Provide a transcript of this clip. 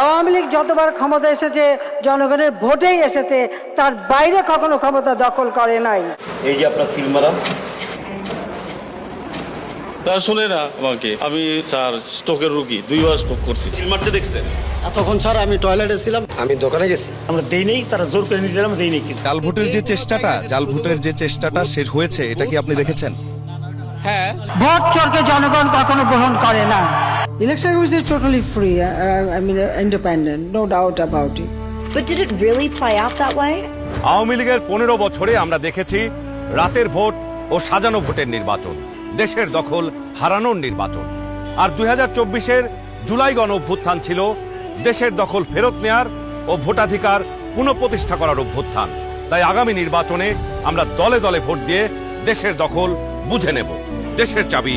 আওয়ামী লীগ যতবার ক্ষমতা এসেছে জনগণের ভোটেই এসেছে তার বাইরে কখনো ক্ষমতা দখল করে নাই। এই যে আপনার সিলমারা তা না আমাকে। আমি স্যার স্ট্রোকের রুগী দুইবার স্ট্রোক করছি। সিল মারতে দেখছেন? তখন স্যার আমি টয়লেটে ছিলাম। আমি দোকানে গেছি। আমরা দেই নেই তারা জোর করে নিয়ে আমি দেই নেই কিছু। জাল ভোটের যে চেষ্টাটা জাল ভোটের যে চেষ্টাটা শেষ হয়েছে এটা কি আপনি দেখেছেন? হ্যাঁ ভোট চোরকে জনগণ কখনো গ্রহণ করে না। Election was totally free. Uh, I mean, uh, independent, no doubt about it. But did it really play out that way? Awami লীগের পনেরো বছরে আমরা দেখেছি রাতের ভোট ও সাজানো ভোটের নির্বাচন দেশের দখল হারানোর নির্বাচন আর দুই হাজার চব্বিশের জুলাই গণ অভ্যুত্থান ছিল দেশের দখল ফেরত নেয়ার ও ভোটাধিকার পুনঃপ্রতিষ্ঠা করার অভ্যুত্থান তাই আগামী নির্বাচনে আমরা দলে দলে ভোট দিয়ে দেশের দখল বুঝে নেব দেশের চাবি